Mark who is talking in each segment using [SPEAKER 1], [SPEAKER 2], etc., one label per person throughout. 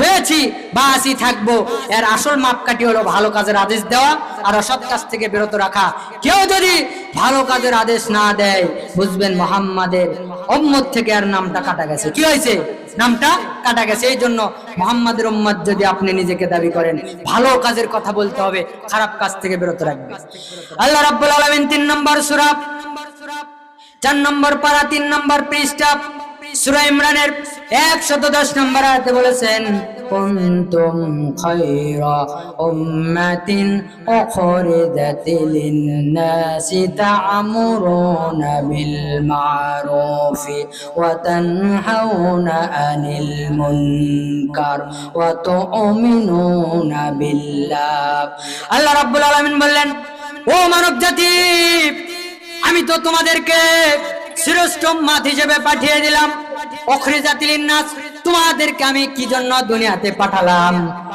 [SPEAKER 1] হয়েছি বা আসি থাকব। এর আসল মাপকাঠি হলো ভালো কাজের আদেশ দেওয়া আর অসৎ কাজ থেকে বিরত রাখা। কেউ যদি ভালো কাজের আদেশ না দেয়, বুঝবেন মোহাম্মদের উম্মত থেকে আর নামটা কাটা গেছে। কি হয়েছে? নামটা কাটা গেছে। এই জন্য মোহাম্মদের উম্মত যদি আপনি নিজেকে দাবি করেন, ভালো কাজের কথা বলতে হবে, খারাপ কাজ থেকে বিরত রাখবে আল্লাহ রাব্বুল আলামিন তিন নম্বর সূরা, চার নম্বর পারা, তিন নম্বর পৃষ্ঠা, সুরা ইমরানের একশত দশ নম্বর আয়াতে বলেছেন কুনতুম খায়রা উম্মাতিন উখরিজাত লিন-নাসি তা'মুরুনা বিল মা'রুফি ওয়া তানহাউনা আনিল মুনকার ওয়া তু'মিনুনা বিল্লাহ আল্লাহ রাব্বুল আলামিন বললেন, ও মানব জাতি, আমি তো তোমাদেরকে শ্রেষ্ঠ মাত হিসেবে পাঠিয়ে দিলাম। অখরি জাতির নাস তোমাদেরকে আমি কি জন্য দুনিয়াতে পাঠালাম?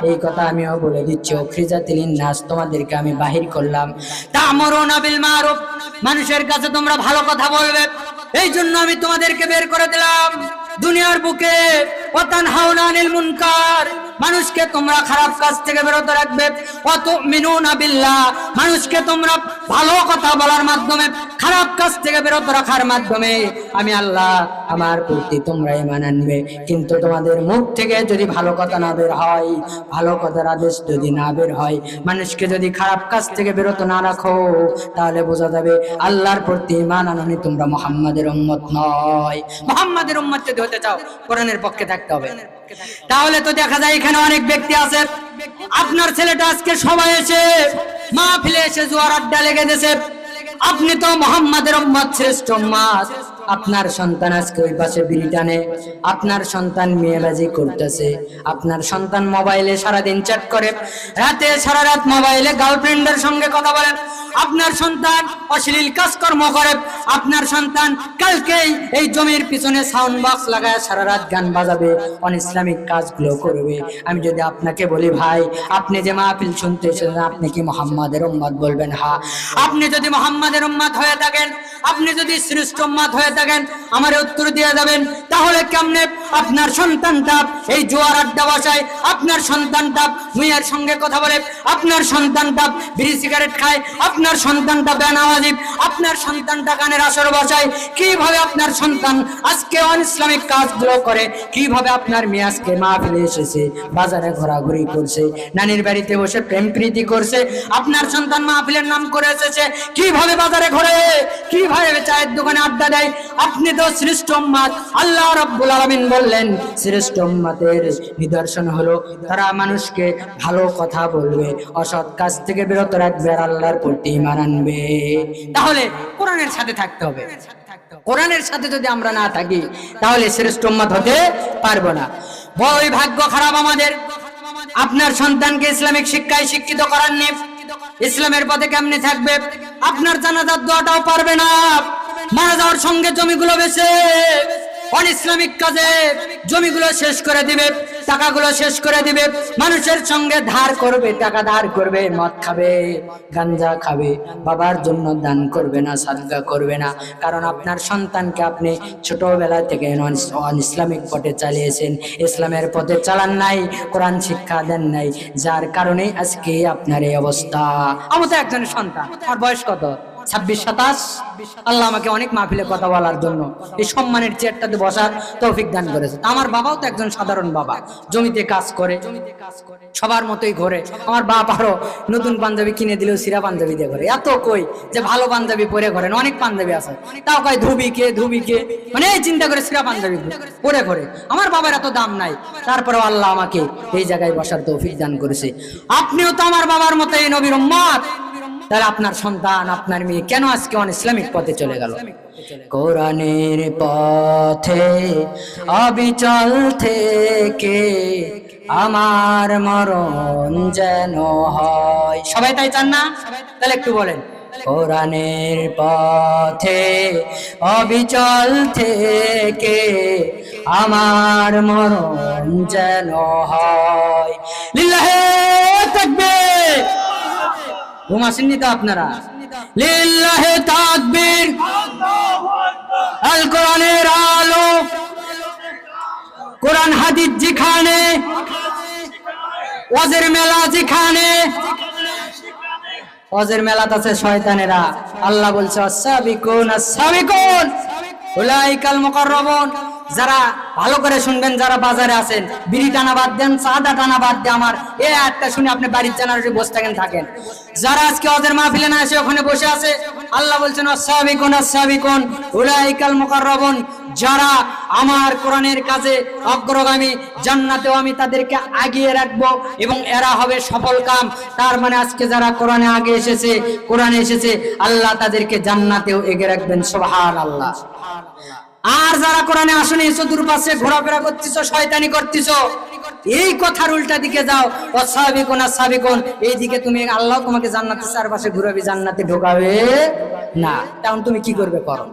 [SPEAKER 1] এই কথা আমিও বলে দিচ্ছি অখরি তিলিন নাস তোমাদেরকে আমি বাহির করলাম। তা আমারও নাবিল মারুফ, মানুষের কাছে তোমরা ভালো কথা বলবে। এই জন্য আমি তোমাদেরকে বের করে দিলাম। দুনিয়ার বুকে মানুষকে তোমরা খারাপ কাজ থেকে বিরত রাখবে। অত মিনুনা বিল্লাহ। মানুষকে তোমরা ভালো কথা বলার মাধ্যমে, খারাপ কাজ থেকে বিরত রাখার মাধ্যমে। আমি আল্লাহ, আমার প্রতি তোমরা ইমান আনবে। কিন্তু তোমাদের মুখ থেকে যদি ভালো কথা না বের হয়, ভালো কথার আদেশ যদি না বের হয়, মানুষকে যদি খারাপ কাজ থেকে বিরত না রাখো, তাহলে বোঝা যাবে আল্লাহর প্রতি ইমান আননি তোমরা মোহাম্মদের উম্মত নয়। মোহাম্মদের উম্মত যদি হতে চাও, কোরআনের পক্ষে থাকতে হবে। তাহলে তো দেখা যায় এখানে অনেক ব্যক্তি আছে। আপনার ছেলেটা আজকে সবাই এসে মা ফিলে এসে জোয়ার আড্ডা লেগে গেছে। আপনি তো মোহাম্মদের শ্রেষ্ঠ উম্মত। আপনার সন্তান আজকে ওই পাশে বিড়ি টানে, আপনার সন্তান মেয়েবাজি করতেছে, আপনার সন্তান মোবাইলে সারাদিন চ্যাট করে, রাতে সারা রাত মোবাইলে গার্লফ্রেন্ডের সঙ্গে কথা বলেন আপনার সন্তান অশ্লীল কাজকর্ম করে, আপনার সন্তান কালকেই এই জমির পিছনে সাউন্ড বক্স লাগায় সারা রাত গান বাজাবে অন ইসলামিক কাজগুলো করবে। আমি যদি আপনাকে বলি, ভাই, আপনি যে মাহফিল শুনতে এসেছেন, আপনি কি মোহাম্মদের উম্মত বলবেন? হা, আপনি যদি মোহাম্মদের উম্মত হয়ে থাকেন, আপনি যদি শ্রেষ্ঠ উম্মত হয়ে থাকেন আমার উত্তর দিয়ে যাবেন। তাহলে কেমনে আপনার সন্তানটা এই জোয়ার আড্ডা বসায় আপনার সন্তানটা মেয়ের সঙ্গে কথা বলে আপনার সন্তানটা বিড়ি সিগারেট খায় আপনার সন্তানটা বেনামাজি আপনার সন্তানটা গানের আসর বসায়। কীভাবে আপনার সন্তান আজকে অন ইসলামিক কাজগুলো করে? কীভাবে আপনার মেয়ে আজকে মা ফেলে এসেছে? বাজারে ঘোরাঘুরি করছে, নানির বাড়িতে বসে প্রেম প্রীতি করছে, আপনার সন্তান মাহফিলের নাম করে এসেছে। কীভাবে বাজারে ঘোরে? কীভাবে চায়ের দোকানে আড্ডা দেয়? আপনি তো শ্রেষ্ঠ উম্মাত আল্লাহ রাব্বুল আলামিন বললেন, শ্রেষ্ঠ উম্মাতের নিদর্শন হলো তারা মানুষকে ভালো কথা বলবে, অসৎ কাজ থেকে বিরত রাখবে আর আল্লাহর প্রতি তাহলে কোরআনের সাথে থাকতে হবে। কোরআনের সাথে যদি আমরা না থাকি, তাহলে শ্রেষ্ঠ হতে পারব না। ভাগ্য খারাপ আমাদের। আপনার সন্তানকে ইসলামিক শিক্ষায় শিক্ষিত করার নেই ইসলামের পথে কেমনে থাকবে? আপনার জানাজার দোয়াটাও পারবে না। মারা যাওয়ার সঙ্গে জমিগুলো বেছে। অন ইসলামিক কাজে জমিগুলো শেষ করে দিবে, টাকাগুলো শেষ করে দিবে, মানুষের সঙ্গে ধার করবে, টাকা ধার করবে, মদ খাবে, গাঞ্জা খাবে, বাবার জন্য দান করবে না, সাদগা করবে না। কারণ আপনার সন্তানকে আপনি ছোটবেলা থেকে অন ইসলামিক পথে চালিয়েছেন, ইসলামের পথে চালান নাই, কোরআন শিক্ষা দেন নাই, যার কারণে আজকে আপনার এই অবস্থা। আমার তো একজনের সন্তান আমার বয়স কত? ছাব্বিশ সাতাশ। আল্লাহ আমাকে অনেক মাহফিলে কথা বলার জন্য এই সম্মানের চেয়ারটাতে বসার তৌফিক দান করেছে। আমার বাবাও তো একজন সাধারণ বাবা। জমিতে কাজ করে, সবার মতোই ঘরে। আমার বাপ আরও নতুন পাঞ্জাবি কিনে দিলেও সিরা পাঞ্জাবি দিয়ে ঘরে। এত কই যে ভালো পাঞ্জাবি পরে ঘরেন অনেক পাঞ্জাবি আছে। তাও কয় ধুবি কে ধুবি কে? মানে চিন্তা করে সিরা পাঞ্জাবি পরে ঘরে। আমার বাবার এত দাম নাই। তারপরে আল্লাহ আমাকে এই জায়গায় বসার তৌফিক দান করেছে। আপনিও তো আমার বাবার মতো এই নবীর উম্মত। তাহলে আপনার সন্তান আপনার মেয়ে কেন আজকে অন ইসলামিক পথে চলে গেল? কোরআনের পথে অবিচল থেকে আমার মরণ যেন হয়। সবাই তাই চান না? তাহলে একটু বলেন। কোরআনের পথে অবিচল থেকে আমার মরণ যেন হয়। লিল্লাহে তাকবীর! ঘুম আসেননি তো আপনারা। লিল্লাহে তাকবীর। আল কোরআনের আলো। কোরআন হাদিস যেখানে, ওয়াজের মেলা যেখানে, ওয়াজের মেলাত আছে শয়তানেরা। আল্লাহ বলছে আসাবিকুন আসাবিকুন উলাইকাল মুকাররাবুন। যারা ভালো করে শুনবেন যারা বাজারে আছেন। বিড়ি টানা বাদ দেন, সাদা টানা বাদ দিয়ে আমার এ একটা শুনে আপনি বাড়ির জানার বসে থাকেন থাকেন। যারা আজকে ওদের মাহফিলে না এসে ওখানে বসে আছে, আল্লাহ বলছেন আসাবিকুন আসাবিকুন উলাইকাল মুকাররাবুন। যারা আমার কোরআনের কাজে অগ্রগামী, জান্নাতেও আমি তাদেরকে আগিয়ে রাখব এবং এরা হবে সফল কাম। তার মানে আজকে যারা কোরআনে আগে এসেছে, কোরআনে এসেছে, আল্লাহ তাদেরকে জান্নাতেও এগিয়ে রাখবেন সোহান আল্লাহ আর যারা কোরআনে আসনে এসো দুর্পাশে ঘোরাফেরা করতেছ, শয়তানি করতেছ, এই কথার উল্টা দিকে যাও। অস্বাভাবিক আসাবিকুন এই দিকে তুমি আল্লাহ তোমাকে জান্নাতের চারপাশে ঘুরাবি, জান্নাতে ঢোকাবে না। তখন তুমি কি করবে করো?